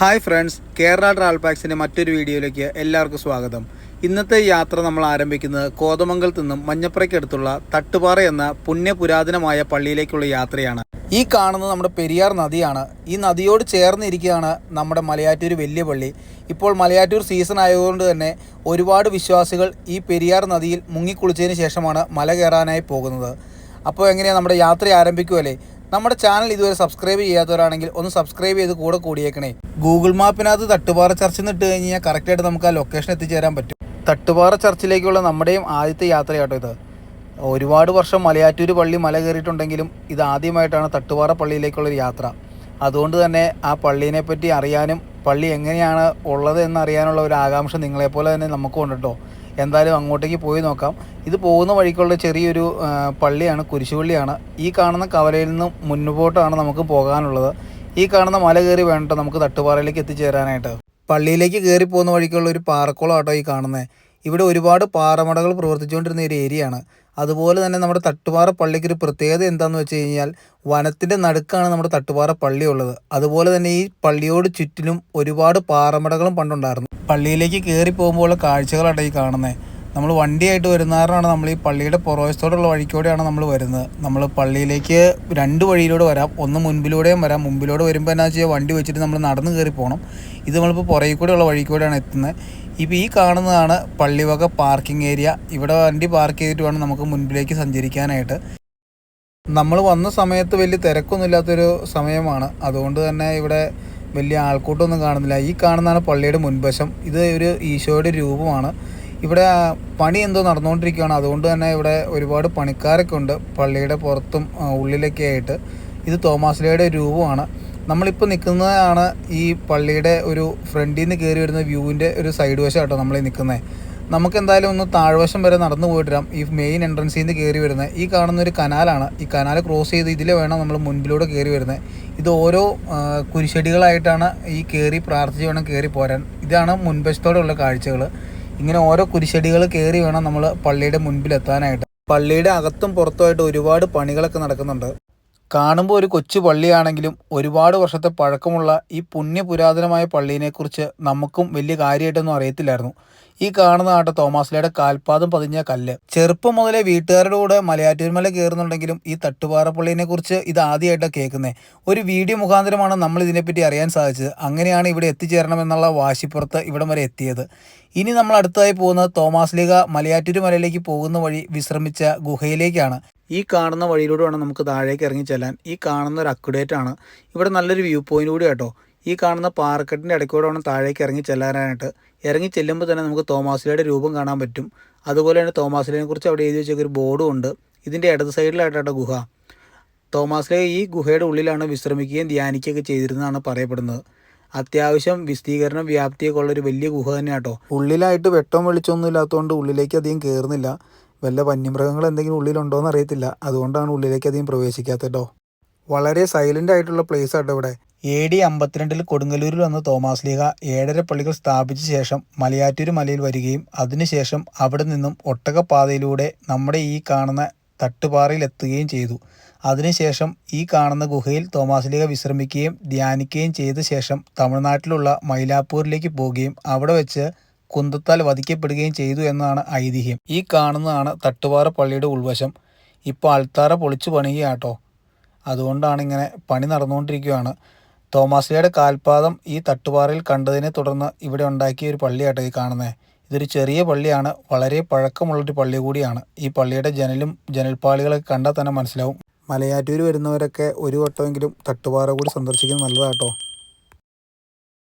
Hi friends Kerala travel പാക്സിന്റെ മറ്റൊരു വീഡിയോയിലേക്ക് എല്ലാവർക്കും സ്വാഗതം. ഇന്നത്തെ യാത്ര നമ്മൾ ആരംഭിക്കുന്നത് കോതമംഗലത്ത് നിന്നും മഞ്ഞപ്പുറയ്ക്കടുത്തുള്ള തട്ടുപാറ എന്ന പുണ്യപുരാതനമായ പള്ളിയിലേക്കുള്ള യാത്രയാണ്. ഈ കാണുന്നത് നമ്മുടെ പെരിയാർ നദിയാണ്. ഈ നദിയോട് ചേർന്നിരിക്കുകയാണ് നമ്മുടെ മലയാറ്റൂർ വലിയ പള്ളി. ഇപ്പോൾ മലയാറ്റൂർ സീസൺ ആയതുകൊണ്ട് തന്നെ ഒരുപാട് വിശ്വാസികൾ ഈ പെരിയാർ നദിയിൽ മുങ്ങിക്കുളിച്ചതിന് ശേഷമാണ് മല കയറാനായി പോകുന്നത്. അപ്പോൾ എങ്ങനെയാണ് നമ്മുടെ യാത്ര ആരംഭിക്കുമല്ലേ നമ്മുടെ ചാനൽ ഇതുവരെ സബ്സ്ക്രൈബ് ചെയ്യാത്തവരാണെങ്കിൽ ഒന്ന് സബ്സ്ക്രൈബ് ചെയ്ത് കൂടെ കൂടിയേക്കണേ. ഗൂഗിൾ മാപ്പിനകത്ത് തട്ടുപാറ ചർച്ച് ഇട്ട് കഴിഞ്ഞാൽ കറക്റ്റായിട്ട് നമുക്ക് ആ ലൊക്കേഷൻ എത്തിച്ചേരാൻ പറ്റും. തട്ടുപാറ ചർച്ചിലേക്കുള്ള നമ്മുടെയും ആദ്യത്തെ യാത്രയാട്ടോ ഇത്. ഒരുപാട് വർഷം മലയാറ്റൂർ പള്ളി മല കയറിയിട്ടുണ്ടെങ്കിലും ഇത് ആദ്യമായിട്ടാണ് തട്ടുപാറ പള്ളിയിലേക്കുള്ള ഒരു യാത്ര. അതുകൊണ്ട് തന്നെ ആ പള്ളീനെ പറ്റി അറിയാനും പള്ളി എങ്ങനെയാണ് ഉള്ളത് എന്നറിയാനുള്ള ഒരു ആകാംക്ഷ നിങ്ങളെപ്പോലെ തന്നെ നമുക്കും ഉണ്ട് കേട്ടോ എന്തായാലും അങ്ങോട്ടേക്ക് പോയി നോക്കാം. ഇത് പോകുന്ന വഴിക്കുള്ള ചെറിയൊരു പള്ളിയാണ് കുരിശുപള്ളിയാണ്. ഈ കാണുന്ന കവലയിൽ നിന്ന് മുന്നോട്ടാണ് നമുക്ക് പോകാനുള്ളത്. ഈ കാണുന്ന മല കയറി വേണ്ട നമുക്ക് തട്ടുപാറയിലേക്ക് എത്തിച്ചേരാനായിട്ട്. പള്ളിയിലേക്ക് കയറി പോകുന്ന വഴിക്കുള്ള ഒരു പാറക്കുളം ആട്ടോ ഈ കാണുന്നത് ഇവിടെ ഒരുപാട് പാറമടകൾ പ്രവർത്തിച്ചുകൊണ്ടിരുന്ന ഒരു ഏരിയയാണ് അതുപോലെ തന്നെ നമ്മുടെ തട്ടുപാറ പള്ളിക്ക് ഒരു പ്രത്യേകത എന്താണെന്ന് വെച്ച് കഴിഞ്ഞാൽ വനത്തിന്റെ നടുക്കാണ് നമ്മുടെ തട്ടുപാറ പള്ളി ഉള്ളത്. അതുപോലെ തന്നെ ഈ പള്ളിയോട് ചുറ്റിലും ഒരുപാട് പാറമടകളും പണ്ടുണ്ടായിരുന്നു. പള്ളിയിലേക്ക് കയറി പോകുമ്പോൾ കാഴ്ചകളാണ് ഈ കാണുന്നത് നമ്മൾ വണ്ടിയായിട്ട് വരുന്നവരാണ് നമ്മൾ ഈ പള്ളിയുടെ പുറവശത്തോടുള്ള വഴിക്കൂടെയാണ് നമ്മൾ വരുന്നത്. നമ്മൾ പള്ളിയിലേക്ക് രണ്ട് വഴിയിലൂടെ വരാം. ഒന്ന് മുൻപിലൂടെയും വരാം. മുമ്പിലൂടെ വരുമ്പോൾ എന്നാ വെച്ചാൽ വണ്ടി വെച്ചിട്ട് നമ്മൾ നടന്ന് കയറി പോകണം ഇത് നമ്മളിപ്പോൾ പുറകിൽ കൂടെയുള്ള വഴി കൂടെയാണ് എത്തുന്നത്. ഇപ്പോൾ ഈ കാണുന്നതാണ് പള്ളിവക പാർക്കിംഗ് ഏരിയ. ഇവിടെ വണ്ടി പാർക്ക് ചെയ്തിട്ട് വേണം നമുക്ക് മുൻപിലേക്ക് സഞ്ചരിക്കാനായിട്ട്. നമ്മൾ വന്ന സമയത്ത് വലിയ തിരക്കൊന്നുമില്ലാത്തൊരു സമയമാണ്. അതുകൊണ്ട് തന്നെ ഇവിടെ വലിയ ആൾക്കൂട്ടമൊന്നും കാണുന്നില്ല. ഈ കാണുന്നതാണ് പള്ളിയുടെ മുൻവശം. ഇത് ഒരു ഈശോയുടെ രൂപമാണ്. ഇവിടെ പണി എന്തോ നടന്നുകൊണ്ടിരിക്കുകയാണ്. അതുകൊണ്ട് തന്നെ ഇവിടെ ഒരുപാട് പണിക്കാരൊക്കെ ഉണ്ട് പള്ളിയുടെ പുറത്തും ഉള്ളിലൊക്കെ ആയിട്ട്. ഇത് തോമാസിലയുടെ രൂപമാണ്. നമ്മളിപ്പോൾ നിൽക്കുന്നതാണ് ഈ പള്ളിയുടെ ഒരു ഫ്രണ്ടിൽ നിന്ന് കയറി വരുന്ന വ്യൂവിന്റെ ഒരു സൈഡ് വശം കേട്ടോ നമ്മൾ നിൽക്കുന്നത് നമുക്ക് എന്തായാലും ഒന്ന് താഴ്വശം വരെ നടന്നു പോയിട്ട് വരാം ഈ മെയിൻ എൻട്രൻസിൽ നിന്ന് കയറി വരുന്നത് ഈ കാണുന്ന ഒരു കനാലാണ്. ഈ കനാൽ ക്രോസ് ചെയ്ത് ഇതിലെ വേണം നമ്മൾ മുൻപിലൂടെ കയറി വരുന്നത് ഇത് ഓരോ കുരിശടികളായിട്ടാണ് ഈ കയറി പ്രാർത്ഥിച്ച് വേണം കയറി പോരാൻ. ഇതാണ് മുൻപശത്തോടെയുള്ള കാഴ്ചകൾ ഇങ്ങനെ ഓരോ കുരിശടികൾ കയറി വേണം നമ്മൾ പള്ളിയുടെ മുൻപിലെത്താനായിട്ട്. പള്ളിയുടെ അകത്തും പുറത്തുമായിട്ട് ഒരുപാട് പണികളൊക്കെ നടക്കുന്നുണ്ട്. കാണുമ്പോൾ ഒരു കൊച്ചു പള്ളിയാണെങ്കിലും ഒരുപാട് വർഷത്തെ പഴക്കമുള്ള ഈ പുണ്യ പുരാതനമായ പള്ളിയെക്കുറിച്ച് നമുക്കും വലിയ കാര്യമായിട്ടൊന്നും അറിയത്തില്ലായിരുന്നു. ഈ കാണുന്ന ആട്ട തോമാസ്ലയുടെ കാൽപാദം പതിഞ്ഞ കല്ല്. ചെറുപ്പം മുതലേ വീട്ടുകാരുടെ കൂടെ മലയാറ്റൂർമല കയറുന്നുണ്ടെങ്കിലും ഈ തട്ടുപാറ പള്ളിയെക്കുറിച്ച് കുറിച്ച് ഇത് ആദ്യമായിട്ടാണ് കേൾക്കുന്നത് ഒരു വീഡിയോ മുഖാന്തരമാണ് നമ്മൾ ഇതിനെപ്പറ്റി അറിയാൻ സാധിച്ചത്. അങ്ങനെയാണ് ഇവിടെ എത്തിച്ചേരണമെന്നുള്ള വാശിപ്പുറത്ത് ഇവിടം വരെ എത്തിയത്. ഇനി നമ്മൾ അടുത്തതായി പോകുന്നത് തോമാസ്ലിക മലയാറ്റൂർ മലയിലേക്ക് പോകുന്ന വഴി വിശ്രമിച്ച ഗുഹയിലേക്കാണ്. ഈ കാണുന്ന വഴിയിലൂടെ വേണം നമുക്ക് താഴേക്ക് ഇറങ്ങി ചെല്ലാൻ. ഈ കാണുന്ന ഒരു അക്കുഡേറ്റ് ആണ്. ഇവിടെ നല്ലൊരു വ്യൂ പോയിന്റ് കൂടി കേട്ടോ ഈ കാണുന്ന പാറക്കെട്ടിന്റെ ഇടയ്ക്കൂടെ വേണം താഴേക്ക് ഇറങ്ങി ചെല്ലാനായിട്ട്. ഇറങ്ങി ചെല്ലുമ്പോൾ തന്നെ നമുക്ക് തോമാസിലയുടെ രൂപം കാണാൻ പറ്റും. അതുപോലെ തന്നെ തോമാസിലയെ കുറിച്ച് അവിടെ എഴുതി വെച്ചൊരു ബോർഡും ഉണ്ട്. ഇതിന്റെ ഇടത് സൈഡിലായിട്ടാണ് ഗുഹ. തോമാസിലെ ഈ ഗുഹയുടെ ഉള്ളിലാണ് വിശ്രമിക്കുകയും ധ്യാനിക്കുകയൊക്കെ ചെയ്തിരുന്നതാണ് പറയപ്പെടുന്നത്. അത്യാവശ്യം വിസ്തീകരണം വ്യാപ്തിയൊക്കെ ഉള്ള ഒരു വലിയ ഗുഹ തന്നെ കേട്ടോ ഉള്ളിലായിട്ട് വെട്ടം വെളിച്ചമൊന്നും ഇല്ലാത്തതുകൊണ്ട് ഉള്ളിലേക്ക് അധികം കയറുന്നില്ല വല്ല വന്യമൃഗങ്ങൾ എന്തെങ്കിലും ഉള്ളിലുണ്ടോ എന്ന് അറിയത്തില്ല. അതുകൊണ്ടാണ് ഉള്ളിലേക്ക് അധികം പ്രവേശിക്കാത്തത് വളരെ സൈലന്റ് ആയിട്ടുള്ള പ്ലേസ് ആട്ടോ ഇവിടെ. എ ഡി അമ്പത്തിരണ്ടിൽ കൊടുങ്ങല്ലൂരിൽ വന്ന തോമാസ് ലീഗ ഏഴര പള്ളികൾ സ്ഥാപിച്ച ശേഷം മലയാറ്റൂർ മലയിൽ വരികയും അതിനുശേഷം അവിടെ നിന്നും ഒട്ടകപ്പാതയിലൂടെ നമ്മുടെ ഈ കാണുന്ന തട്ടുപാറയിൽ എത്തുകയും ചെയ്തു. അതിനുശേഷം ഈ കാണുന്ന ഗുഹയിൽ തോമാസ് ലീഗ വിശ്രമിക്കുകയും ധ്യാനിക്കുകയും ചെയ്ത ശേഷം തമിഴ്നാട്ടിലുള്ള മൈലാപ്പൂരിലേക്ക് പോവുകയും അവിടെ വെച്ച് കുന്തത്താൽ വധിക്കപ്പെടുകയും ചെയ്തു എന്നാണ് ഐതിഹ്യം. ഈ കാണുന്നതാണ് തട്ടുപാറ പള്ളിയുടെ ഉൾവശം. ഇപ്പോൾ അൾത്താറ പൊളിച്ചു പണിയുകയാട്ടോ. അതുകൊണ്ടാണ് ഇങ്ങനെ പണി നടന്നുകൊണ്ടിരിക്കുകയാണ്. തോമാസ്ലിയുടെ കാൽപാദം ഈ തട്ടുപാറയിൽ കണ്ടതിനെ തുടർന്ന് ഇവിടെ ഉണ്ടാക്കിയ ഒരു പള്ളിയാട്ടോ ഈ കാണുന്നത് ഇതൊരു ചെറിയ പള്ളിയാണ്. വളരെ പഴക്കമുള്ളൊരു പള്ളി കൂടിയാണ്. ഈ പള്ളിയുടെ ജനലും ജനൽപ്പാളികളൊക്കെ കണ്ടാൽ തന്നെ മനസ്സിലാവും. മലയാറ്റൂർ വരുന്നവരൊക്കെ ഒരു വട്ടമെങ്കിലും തട്ടുപാറ കൂടി സന്ദർശിക്കുന്നത് നല്ലതാട്ടോ.